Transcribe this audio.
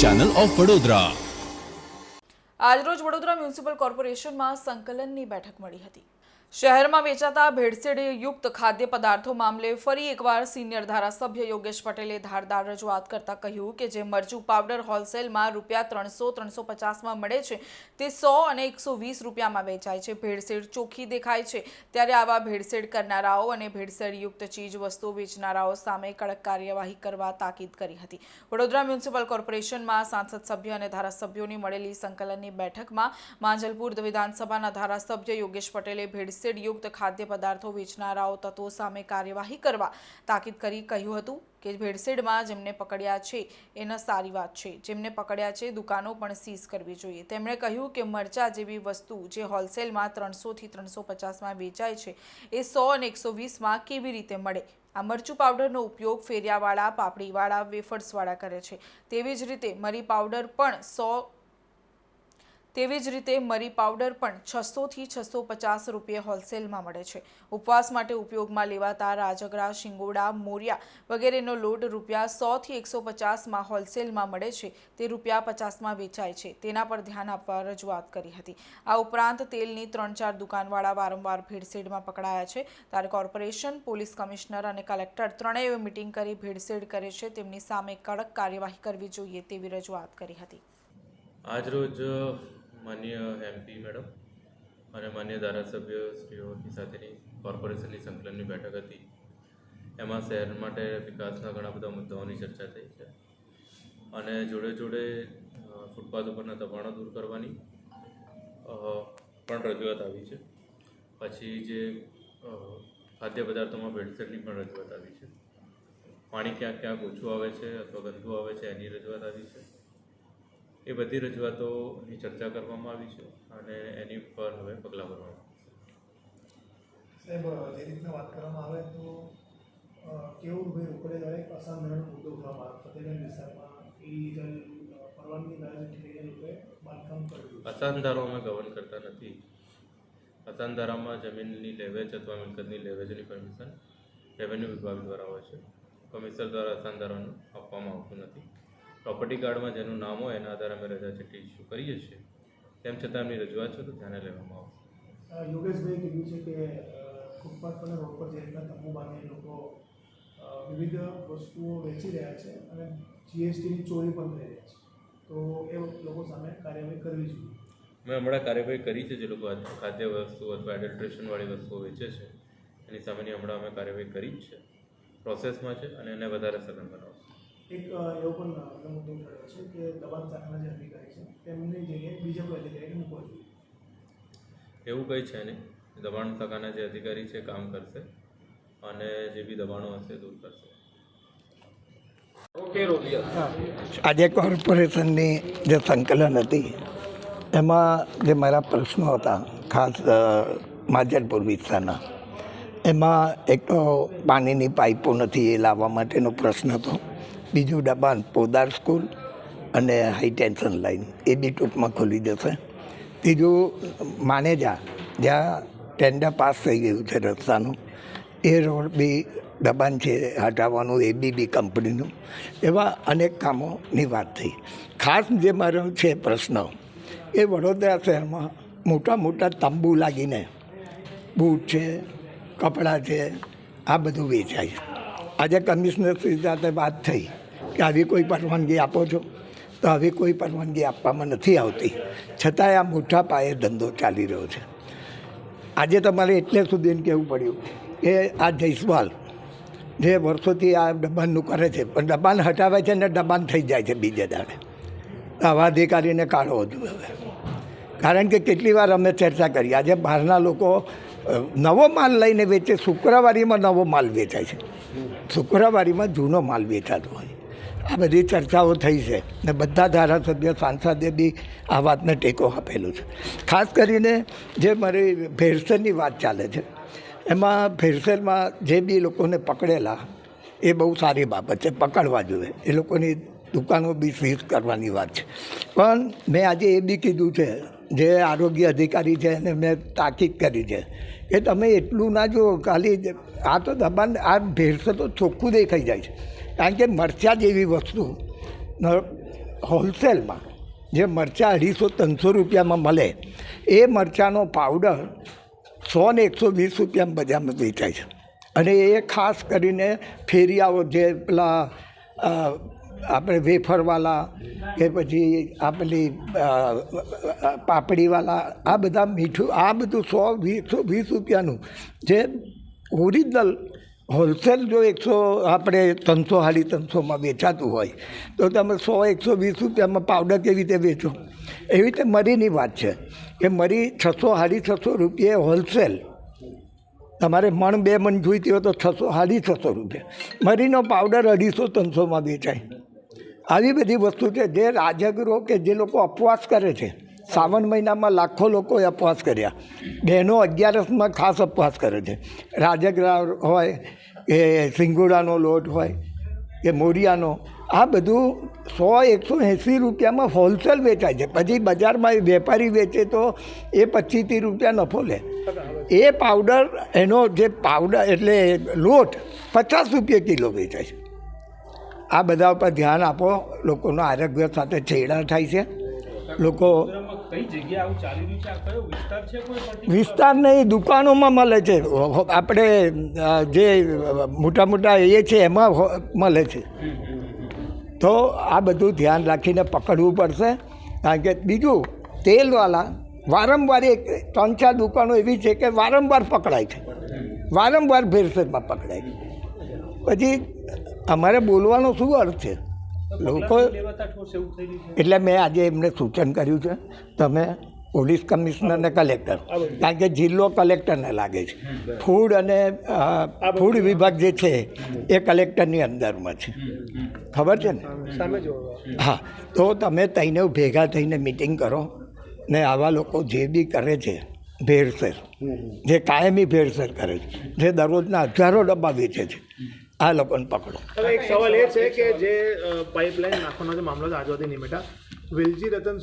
Channel of Vadodara આજરોજ Vadodara municipal કોર્પોરેશનમાં સંકલનની બેઠક મળી હતી. શહેરમાં વેચાતા ભેળસેળ યુક્ત ખાદ્ય પદાર્થો મામલે ફરી એકવાર સિનિયર ધારાસભ્ય યોગેશ પટેલે ધારદાર રજૂઆત કરતા કહ્યું કે જે મરચું પાવડર હોલસેલમાં રૂપિયા ત્રણસો ત્રણસો પચાસમાં મળે છે, તે સો અને એકસો વીસ રૂપિયામાં વેચાય છે. ભેળસેળ ચોખ્ખી દેખાય છે. ત્યારે આવા ભેળસેળ કરનારાઓ અને ભેળસેળયુક્ત ચીજ વસ્તુઓ વેચનારાઓ સામે કડક કાર્યવાહી કરવા તાકીદ કરી હતી. વડોદરા મ્યુનિસિપલ કોર્પોરેશનમાં સાંસદ સભ્ય અને ધારાસભ્યોની મળેલી સંકલનની બેઠકમાં માંજલપુર વિધાનસભાના ધારાસભ્ય યોગેશ પટેલે ભેળસેળયુક્ત ખાદ્ય પદાર્થો વેચનારાઓ તત્વો સામે કાર્યવાહી કરવા તાકીદ કરી કહ્યું હતું કે ભેળસેળમાં જેમને પકડ્યા છે, એના સારી વાત છે. જેમને પકડ્યા છે, દુકાનો પણ સીઝ કરવી જોઈએ. તેમણે કહ્યું કે મરચા જેવી વસ્તુ જે હોલસેલમાં ત્રણસોથી ત્રણસો પચાસમાં વેચાય છે, એ સો અને એકસો વીસમાં કેવી રીતે મળે? આ મરચું પાવડરનો ઉપયોગ ફેરિયાવાળા, પાપડીવાળા, વેફર્સવાળા કરે છે. તેવી જ રીતે મરી પાવડર પણ સો તેવી જ રીતે મરી પાવડર પણ છસોથી છસો પચાસ રૂપિયે હોલસેલમાં મળે છે. ઉપવાસ માટે ઉપયોગમાં લેવાતા રાજગરા, શિંગોડા, મોરિયા વગેરેનો લોટ રૂપિયા સોથી એકસો પચાસમાં હોલસેલમાં મળે છે. તે રૂપિયા પચાસમાં વેચાય છે. તેના પર ધ્યાન આપવા રજૂઆત કરી હતી. આ ઉપરાંત તેલની ત્રણ ચાર દુકાનવાળા વારંવાર ભેળસેળમાં પકડાયા છે. ત્યારે કોર્પોરેશન, પોલીસ કમિશનર અને કલેક્ટર ત્રણેય મિટિંગ કરી ભેળસેળ કરે છે. તેમની સામે કડક કાર્યવાહી કરવી જોઈએ તેવી રજૂઆત કરી હતી. આજરોજ માન્ય એમપી મેડમ અને માન્ય ધારાસભ્યશ્રીઓની સાથેની કોર્પોરેશનની સંકલનની બેઠક હતી. એમાં શહેર માટે વિકાસના ઘણા બધા મુદ્દાઓની ચર્ચા થઈ છે અને જોડે જોડે ફૂટપાથ ઉપરના દબાણો દૂર કરવાની પણ રજૂઆત આવી છે. પછી જે ખાદ્ય પદાર્થોમાં ભેળસેળની પણ રજૂઆત આવી છે. પાણી ક્યાંક ક્યાંક ઓછું આવે છે અથવા ગંદુ આવે છે એની રજૂઆત આવી છે. એ બધી રજૂઆતોની ચર્ચા કરવામાં આવી છે અને એની પર હવે પગલાં ભરવામાં સાહેબ જે રીતના વાત કરવામાં આવે તો કેવું ભાઈ ઉકળે દ્વારા એક અસાધારણ મુદ્દો ઉઠાવવામાં ફતેગંજ વિસ્તારમાં ઇલીગલ પરવાનગી ના ઠેરીએ લોકોએ બાંધકામ કર્યું અસાનધારો અમે ગવર્ન કરતા નથી. અસાનધારામાં જમીનની લેવેચ અથવા મિલકતની લેવેચની પરમિશન રેવન્યુ વિભાગ દ્વારા હોય છે. કમિશનર દ્વારા અસાનધારાનું આપવામાં આવતું નથી. પ્રોપર્ટી કાર્ડમાં જેનું નામ હોય એના આધારે અમે રજા ચીઠ્ઠી ઇસ્યુ કરીએ છીએ. તેમ છતાં એમની રજૂઆત છે તો ધ્યાને લેવામાં આવશે. યોગેશભાઈ કીધું છે કે ફૂટપાથ પર રોડ પર જે રીતના તંબુ બાંધીને લોકો વિવિધ વસ્તુઓ વેચી રહ્યા છે અને જીએસટીની ચોરી પણ થઈ રહી છે. તો એ લોકો સામે કાર્યવાહી કરવી જોઈએ. મેં હમણાં કાર્યવાહી કરી છે જે લોકો ખાદ્ય વસ્તુ અથવા એડલ્ટ્રેશનવાળી વસ્તુઓ વેચે છે. એની સામેની હમણાં અમે કાર્યવાહી કરી જ છે. પ્રોસેસમાં છે અને એને વધારે સઘન બનાવશે. એક એવો પણ મુદ્દો થયો છે કે દબાણ શાખાના જે અધિકારી છે. તેમની જગ્યાએ બીજા કોઈ અધિકારીને મૂકવા જોઈએ એવું કંઈ છે નહીં. દબાણ શાખાના જે અધિકારી છે કામ કરશે અને જે બી દબાણો હશે દૂર કરશે. આજે કોર્પોરેશનની જે સંકલન હતી એમાં જે મારા પ્રશ્નો હતા ખાસ માજલપુર વિસ્તારના એમાં એક તો પાણીની પાઇપો નથી એ લાવવા માટેનો પ્રશ્ન હતો. બીજું દબાણ પોદાર સ્કૂલ અને હાઈ ટેન્શન લાઈન, એ બી ટૂંકમાં ખોલી જશે ત્રીજું, માનેજા, જ્યાં ટેન્ડર પાસ થઈ ગયું છે રસ્તાનું, એ રોડ બી દબાણ છે હટાવવાનું, એ બી બી કંપનીનું, એવા અનેક કામોની વાત થઈ. ખાસ જે મારો છે પ્રશ્ન, એ વડોદરા શહેરમાં મોટા મોટા તંબુ લાગીને બૂટ છે, કપડાં છે, આ બધું વેચાય. આજે કમિશનર શ્રી સાથે વાત થઈ. કે આવી કોઈ પરવાનગી આપો છો? તો આવી કોઈ પરવાનગી આપવામાં નથી આવતી. છતાંય આ મોટા પાયે ધંધો ચાલી રહ્યો છે. આજે તમારે એટલે સુધી કહેવું પડ્યું કે આ જયસ્વાલ જે વર્ષોથી આ દબાણનું કરે છે, પણ દબાણ હટાવે છે ને દબાણ થઈ જાય છે બીજે દાડે. આવા અધિકારીને કાઢો હતું હવે. કારણ કે કેટલી વાર અમે ચર્ચા કરી. આજે બહારના લોકો નવો માલ લઈને વેચે, શુક્રવારીમાં નવો માલ વેચાય છે. શુક્રવારીમાં જૂનો માલ વેચાતો હોય. આ બધી ચર્ચાઓ થઈ છે ને બધા ધારાસભ્ય, સાંસદે બી આ વાતને ટેકો આપેલું છે. ખાસ કરીને જે મારી ભેરસેરની વાત ચાલે છે, એમાં ભેરસેરમાં જે બી લોકોને પકડેલા, એ બહુ સારી બાબત છે, પકડવા જોઈએ. એ લોકોની દુકાનો બી સીઝ કરવાની વાત છે. પણ મેં આજે એ બી કીધું છે, જે આરોગ્ય અધિકારી છે એને મેં તાકીદ કરી છે કે તમે એટલું ના જુઓ, ખાલી આ તો દબાણ, આ ભેરસે તો ચોખ્ખું દેખાઈ જાય છે. કારણ કે મરચાં જેવી વસ્તુ હોલસેલમાં જે મરચાં અઢીસો ત્રણસો રૂપિયામાં મળે, એ મરચાંનો પાવડર સો ને એકસો વીસ રૂપિયામાં બજારમાં વેચાય છે. અને એ ખાસ કરીને ફેરિયાઓ જે પેલા આપણે વેફરવાલા, કે પછી આ પેલી પાપડીવાલા, આ બધા મીઠું, આ બધું સો વીસો વીસ રૂપિયાનું જે ઓરિજિનલ હોલસેલ જો એકસો આપણે ત્રણસો સાડી ત્રણસોમાં વેચાતું હોય, તો તમે સો, એકસો, વીસ રૂપિયામાં પાવડર કેવી રીતે વેચો? એવી રીતે મરીની વાત છે. કે મરી છસો સાડી છસો રૂપિયે હોલસેલ. તમારે મણ બે મણ જોઈતી હોય તો છસો સાડી છસો રૂપિયા. મરીનો પાવડર અઢીસો, ત્રણસોમાં વેચાય. આવી બધી વસ્તુ છે. જે રાજગૃહો કે જે લોકો અપવાસ કરે છે શ્રાવણ મહિનામાં લાખો લોકોએ ઉપવાસ કર્યા. બહેનો અગિયારસમાં ખાસ ઉપવાસ કરે છે. રાજગરા હોય કે સિંગોડાનો લોટ હોય કે મોરિયાનો, આ બધું સો એકસો એંસી રૂપિયામાં હોલસેલ વેચાય છે. પછી બજારમાં એ વેપારી વેચે તો એ પચીસથી રૂપિયા નફો લે. એ પાવડર, એનો જે પાવડર એટલે લોટ, પચાસ રૂપિયા કિલો વેચાય છે. આ બધા ઉપર ધ્યાન આપો. લોકોનો આરોગ્ય સાથે છેડા થાય છે. લોકો કઈ જગ્યા આવું ચાલી રહ્યું છે? આ કયો વિસ્તાર છે કોઈ વિસ્તાર નહીં દુકાનોમાં મળે છે. આપણે જે મોટા મોટા એ છે એમાં મળે છે. તો આ બધું ધ્યાન રાખીને પકડવું પડશે. કારણ કે બીજું તેલવાળા વારંવાર એક ત્રણ ચાર દુકાનો એવી છે કે વારંવાર પકડાય છે. વારંવાર ભેરસેરમાં પકડાય છે. પછી અમારે બોલવાનો શું અર્થ છે? લોકો એટલે મેં આજે એમને સૂચન કર્યું છે તમે પોલીસ કમિશનરને કલેક્ટર કારણ કે જિલ્લો કલેક્ટરને લાગે છે. ફૂડ અને ફૂડ વિભાગ જે છે એ કલેક્ટરની અંદરમાં છે. ખબર છે ને? હા તો તમે તઈને ભેગા થઈને મિટિંગ કરો ને આવા લોકો જે બી કરે છે ભેળસેળ જે કાયમી ભેળસેળ કરે છે જે દરરોજના હજારો ડબ્બા વેચે છે. આ લોકોને પકડો. એક સવાલ એ છે કે જે પાઇપલાઇન નાખવાનો જે મામલો છે આજવાદી નિમેટા વિલજી રતન